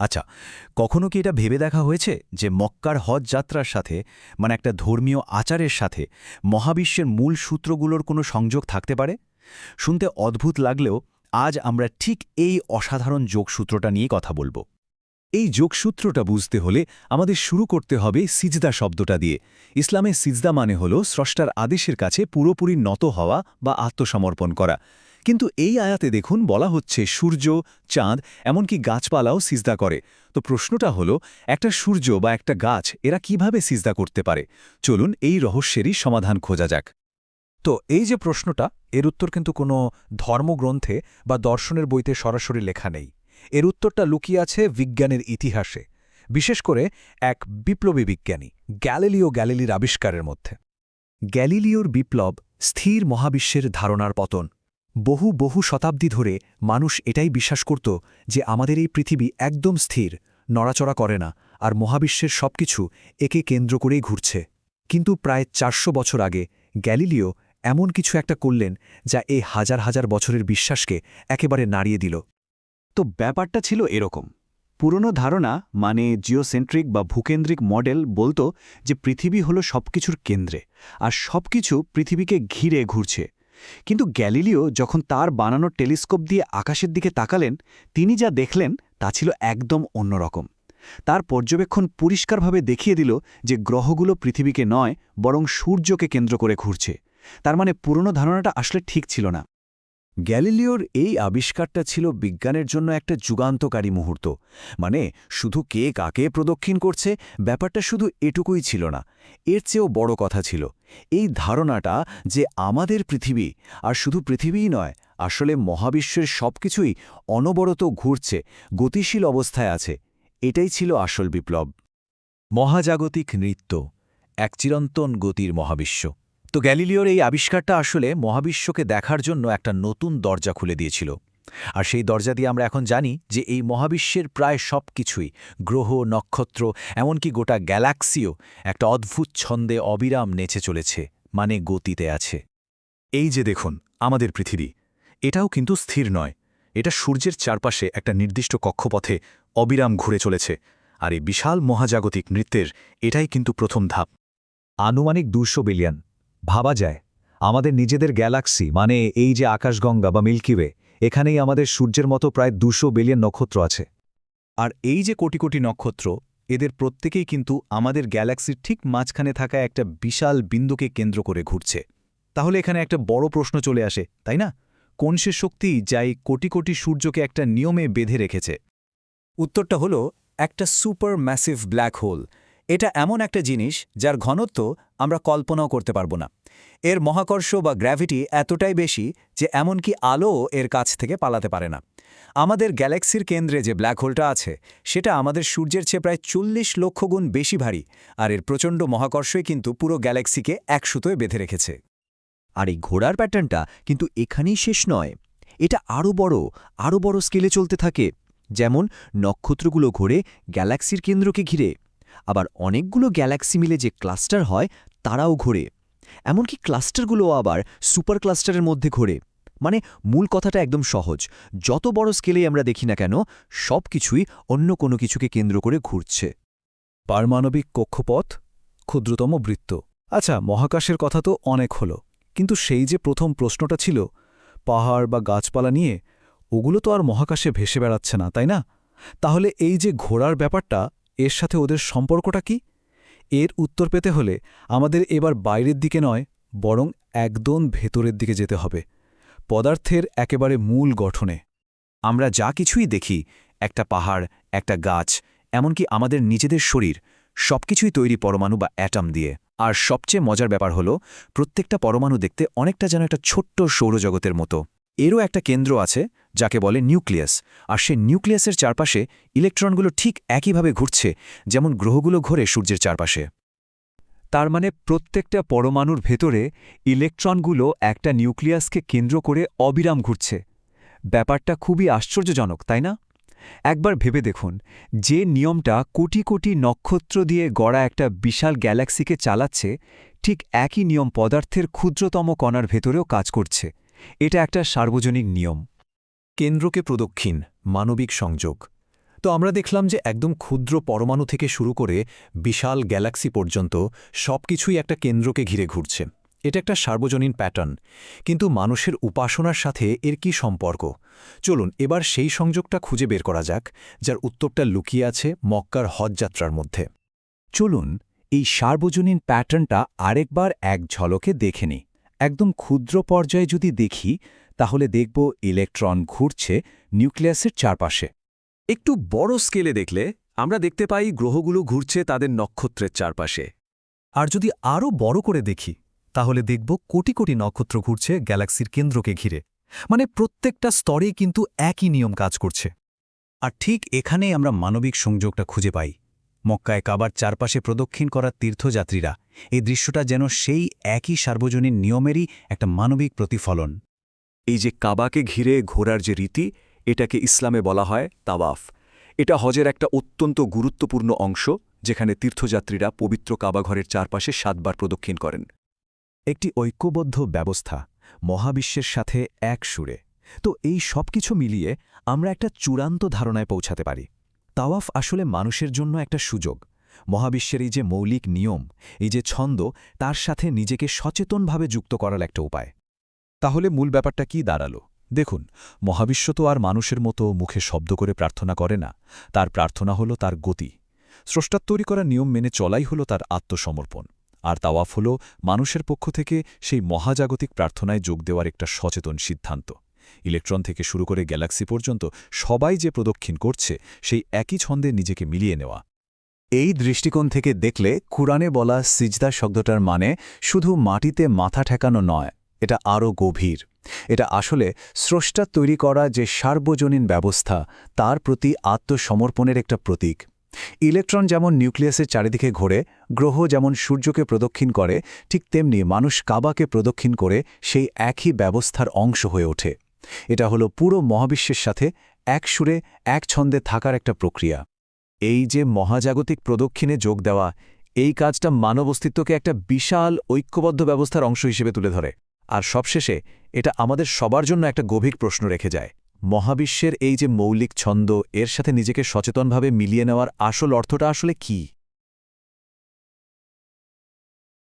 আচ্ছা কখনো কি এটা ভেবে দেখা হয়েছে যে মক্কার হজ যাত্রার সাথে মানে একটা ধর্মীয় আচারের সাথে, মহাবিশ্বের মূল সূত্রগুলোর কোনো সংযোগ থাকতে পারে? শুনতে অদ্ভুত লাগলেও আজ আমরা ঠিক এই অসাধারণ যোগসূত্রটা নিয়ে কথা বলব। এই যোগসূত্রটা বুঝতে হলে আমাদের শুরু করতে হবে সিজদা শব্দটা দিয়ে। ইসলামে সিজদা মানে হল স্রষ্টার আদেশের কাছে পুরোপুরি নত হওয়া বা আত্মসমর্পণ করা। কিন্তু এই আয়াতে দেখুন বলা হচ্ছে, সূর্য, চাঁদ, এমনকি গাছপালাও সিজদা করে। তো প্রশ্নটা হলো, একটা সূর্য বা একটা গাছ এরা কীভাবে সিজদা করতে পারে? চলুন এই রহস্যেরই সমাধান খোঁজা যাক। তো এই যে প্রশ্নটা, এর উত্তর কিন্তু কোনো ধর্মগ্রন্থে বা দর্শনের বইতে সরাসরি লেখা নেই। এর উত্তরটা লুকিয়ে আছে বিজ্ঞানের ইতিহাসে, বিশেষ করে এক বিপ্লবী বিজ্ঞানী, গ্যালিলিও গ্যালিলির আবিষ্কারের মধ্যে। গ্যালিলিওর বিপ্লব স্থির মহাবিশ্বের ধারণার পতন। বহু বহু শতাব্দী ধরে মানুষ এটাই বিশ্বাস করত যে আমাদের এই পৃথিবী একদম স্থির, নড়াচড়া করে না, আর মহাবিশ্বের সবকিছু একে কেন্দ্র করেই ঘুরছে। কিন্তু প্রায় চারশো বছর আগে গ্যালিলিও এমন কিছু একটা করলেন যা এই হাজার হাজার বছরের বিশ্বাসকে একেবারে নাড়িয়ে দিল। তো ব্যাপারটা ছিল এরকম। পুরনো ধারণা মানে জিওসেন্ট্রিক বা ভূকেন্দ্রিক মডেল, বলতো যে পৃথিবী হলো সবকিছুর কেন্দ্রে, আর সবকিছু পৃথিবীকে ঘিরে ঘুরছে। কিন্তু গ্যালিলিও যখন তার বানানো টেলিস্কোপ দিয়ে আকাশের দিকে তাকালেন, তিনি যা দেখলেন তা ছিল একদম অন্যরকম তার পর্যবেক্ষণ পরিষ্কারভাবে দেখিয়ে দিল যে গ্রহগুলো পৃথিবীকে নয়, বরং সূর্যকে কেন্দ্র করে ঘুরছে। তার মানে পুরনো ধারণাটা আসলে ঠিক ছিল না। গ্যালিলিওর এই আবিষ্কারটা ছিল বিজ্ঞানের জন্য একটা যুগান্তকারী মুহূর্ত। মানে শুধু কে কাকে প্রদক্ষিণ করছে, ব্যাপারটা শুধু এটুকুই ছিল না, এর চেয়েও বড় কথা ছিল। এই ধারণাটা যে আমাদের পৃথিবী, আর শুধু পৃথিবীই নয়, আসলে মহাবিশ্বের সবকিছুই অনবরত ঘুরছে, গতিশীল অবস্থায় আছে, এটাই ছিল আসল বিপ্লব। মহাজাগতিক নৃত্য, এক চিরন্তন গতির মহাবিশ্ব। তো গ্যালিলিওর এই আবিষ্কারটা আসলে মহাবিশ্বকে দেখার জন্য একটা নতুন দরজা খুলে দিয়েছিল। আর সেই দরজা দিয়ে আমরা এখন জানি যে এই মহাবিশ্বের প্রায় সব কিছুই গ্রহ, নক্ষত্র, এমনকি গোটা গ্যালাক্সিও একটা অদ্ভুত ছন্দে অবিরাম নেচে চলেছে মানে গতিতে আছে। এই যে দেখুন, আমাদের পৃথিবী। এটাও কিন্তু স্থির নয়। এটা সূর্যের চারপাশে একটা নির্দিষ্ট কক্ষপথে অবিরাম ঘুরে চলেছে, আর এই বিশাল মহাজাগতিক নৃত্যের এটাই কিন্তু প্রথম ধাপ। আনুমানিক দুশো বিলিয়ন। ভাবা যায়। আমাদের নিজেদের গ্যালাক্সি মানে এই যে আকাশগঙ্গা বা মিল্কিওয়ে এখানেই আমাদের সূর্যের মতো প্রায় দুশো বিলিয়ন নক্ষত্র আছে। আর এই যে কোটি কোটি নক্ষত্র, এদের প্রত্যেকেই কিন্তু আমাদের গ্যালাক্সির ঠিক মাঝখানে থাকা একটা বিশাল বিন্দুকে কেন্দ্র করে ঘুরছে। তাহলে এখানে একটা বড় প্রশ্ন চলে আসে, তাই না? কোন সে শক্তি যাই কোটি কোটি সূর্যকে একটা নিয়মে বেঁধে রেখেছে? উত্তরটা হলো একটা সুপার ম্যাসিভ ব্ল্যাক হোল এটা এমন একটা জিনিস যার ঘনত্ব আমরা কল্পনাও করতে পারব না। এর মহাকর্ষ বা গ্র্যাভিটি এতটাই বেশি যে এমনকি আলো এর কাছ থেকে পালাতে পারে না। আমাদের গ্যালাক্সির কেন্দ্রে যে ব্ল্যাক হোলটা আছে, সেটা আমাদের সূর্যের চেয়ে প্রায় চল্লিশ লক্ষ গুণ বেশি ভারী আর এর প্রচণ্ড মহাকর্ষই কিন্তু পুরো গ্যালাক্সিকে এক সুতোয় বেঁধে রেখেছে। আর এই ঘোড়ার প্যাটার্নটা কিন্তু এখানেই শেষ নয়। এটা আরও বড় আরও বড় স্কেলে চলতে থাকে। যেমন নক্ষত্রগুলো ঘোরে গ্যালাক্সির কেন্দ্রকে ঘিরে। আবার অনেকগুলো গ্যালাক্সি মিলে যে ক্লাস্টার হয়, তারাও ঘোরে। এমনকি ক্লাস্টারগুলোও আবার সুপার ক্লাস্টারের মধ্যে ঘোরে। মানে মূল কথাটা একদম সহজ, যত বড় স্কেলেই আমরা দেখি না কেন, সব কিছুই অন্য কোনো কিছুকে কেন্দ্র করে ঘুরছে। পারমাণবিক কক্ষপথ? ক্ষুদ্রতম বৃত্ত। আচ্ছা মহাকাশের কথা তো অনেক হলো, কিন্তু সেই যে প্রথম প্রশ্নটা ছিল, পাহাড় বা গাছপালা নিয়ে, ওগুলো তো আর মহাকাশে ভেসে বেড়াচ্ছে না, তাই না? তাহলে এই যে ঘোড়ার ব্যাপারটা এর সাথে ওদের সম্পর্কটা কি? এর উত্তর পেতে হলে আমাদের এবার বাইরের দিকে নয়, বরং একদম ভেতরের দিকে যেতে হবে। পদার্থের একেবারে মূল গঠনে। আমরা যা কিছুই দেখি, একটা পাহাড়, একটা গাছ, এমনকি আমাদের নিজেদের শরীর, সবকিছুই তৈরি পরমাণু বা অ্যাটাম দিয়ে। আর সবচেয়ে মজার ব্যাপার হলো, প্রত্যেকটা পরমাণু দেখতে অনেকটা যেন একটা ছোট্ট সৌরজগতের মতো। এরও একটা কেন্দ্র আছে যাকে বলে নিউক্লিয়াস। আর সে নিউক্লিয়াসের চারপাশে ইলেকট্রনগুলো ঠিক একইভাবে ঘুরছে, যেমন গ্রহগুলো ঘোরে সূর্যের চারপাশে। তার মানে প্রত্যেকটা পরমাণুর ভেতরে ইলেকট্রনগুলো একটা নিউক্লিয়াসকে কেন্দ্র করে অবিরাম ঘুরছে। ব্যাপারটা খুবই আশ্চর্যজনক, তাই না? একবার ভেবে দেখুন, যে নিয়মটা কোটি কোটি নক্ষত্র দিয়ে গড়া একটা বিশাল গ্যালাক্সিকে চালাচ্ছে, ঠিক একই নিয়ম পদার্থের ক্ষুদ্রতম কণার ভেতরেও কাজ করছে। এটা একটা সার্বজনিক নিয়ম। কেন্দ্রকে প্রদক্ষিণ, মানবিক সংযোগ। তো আমরা দেখলাম যে একদম ক্ষুদ্র পরমাণু থেকে শুরু করে বিশাল গ্যালাক্সি পর্যন্ত সবকিছুই একটা কেন্দ্রকে ঘিরে ঘুরছে। এটা একটা সার্বজনীন প্যাটার্ন। কিন্তু মানুষের উপাসনার সাথে এর কি সম্পর্ক? চলুন, এবার সেই সংযোগটা খুঁজে বের করা যাক, যার উত্তরটা লুকিয়ে আছে মক্কার হজযাত্রার মধ্যে। চলুন, এই সার্বজনীন প্যাটার্নটা আরেকবার এক ঝলকে দেখে নিই। একদম ক্ষুদ্র পর্যায়ে যদি দেখি তাহলে দেখব ইলেকট্রন ঘুরছে নিউক্লিয়াসের চারপাশে। একটু বড় স্কেলে দেখলে আমরা দেখতে পাই গ্রহগুলো ঘুরছে তাদের নক্ষত্রের চারপাশে। আর যদি আরও বড় করে দেখি, তাহলে দেখব কোটি কোটি নক্ষত্র ঘুরছে গ্যালাক্সির কেন্দ্রকে ঘিরে। মানে প্রত্যেকটা স্তরে কিন্তু একই নিয়ম কাজ করছে। আর ঠিক এখানেই আমরা মানবিক সংযোগটা খুঁজে পাই। মক্কায় কাবার চারপাশে প্রদক্ষিণ করা তীর্থযাত্রীরা, এই দৃশ্যটা যেন সেই একই সার্বজনীন নিয়মেরই একটা মানবিক প্রতিফলন। এই যে কাবাকে ঘিরে ঘোরার যে রীতি, এটাকে ইসলামে বলা হয় তাওয়াফ। এটা হজের একটা অত্যন্ত গুরুত্বপূর্ণ অংশ, যেখানে তীর্থযাত্রীরা পবিত্র কাবাঘরের চারপাশে সাতবার প্রদক্ষিণ করেন। একটি ঐক্যবদ্ধ ব্যবস্থা, মহাবিশ্বের সাথে এক সুরে। তো এই সব কিছু মিলিয়ে আমরা একটা চূড়ান্ত ধারণায় পৌঁছাতে পারি। তাওয়াফ আসলে মানুষের জন্য একটা সুযোগ। মহাবিশ্বের এই যে মৌলিক নিয়ম, এই যে ছন্দ, তার সাথে নিজেকে সচেতনভাবে যুক্ত করার একটা উপায়। তাহলে মূল ব্যাপারটা কি দাঁড়াল? দেখুন, মহাবিশ্ব তো আর মানুষের মতো মুখে শব্দ করে প্রার্থনা করে না, তার প্রার্থনা হলো তার গতি। স্রষ্টার তৈরি করা নিয়ম মেনে চলাই হলো তার আত্মসমর্পণ, আর তাওয়াফ হল মানুষের পক্ষ থেকে সেই মহাজাগতিক প্রার্থনায় যোগ দেওয়ার একটা সচেতন সিদ্ধান্ত। ইলেকট্রন থেকে শুরু করে গ্যালাক্সি পর্যন্ত সবাই যে প্রদক্ষিণ করছে, সেই একই ছন্দে নিজেকে মিলিয়ে নেওয়া। এই দৃষ্টিকোণ থেকে দেখলে কুরআনে বলা সিজদা শব্দটার মানে শুধু মাটিতে মাথা ঠেকানো নয় এটা আরও গভীর। এটা আসলে স্রষ্টা তৈরি করা যে সার্বজনীন ব্যবস্থা, তার প্রতি আত্মসমর্পণের একটা প্রতীক। ইলেকট্রন যেমন নিউক্লিয়াসের চারিদিকে ঘোরে, গ্রহ যেমন সূর্যকে প্রদক্ষিণ করে, ঠিক তেমনি মানুষ কাবাকে প্রদক্ষিণ করে সেই একই ব্যবস্থার অংশ হয়ে ওঠে। এটা হলো পুরো মহাবিশ্বের সাথে এক সুরে এক ছন্দে থাকার একটা প্রক্রিয়া। এই যে মহাজাগতিক প্রদক্ষিণে যোগ দেওয়া, এই কাজটা মানব অস্তিত্বকে একটা বিশাল ঐক্যবদ্ধ ব্যবস্থার অংশ হিসেবে তুলে ধরে। আর সবশেষে, এটা আমাদের সবার জন্য একটা গভীর প্রশ্ন রেখে যায়। মহাবিশ্বের এই যে মৌলিক ছন্দ, এর সাথে নিজেকে সচেতনভাবে মিলিয়ে নেওয়ার আসল অর্থটা আসলে কী?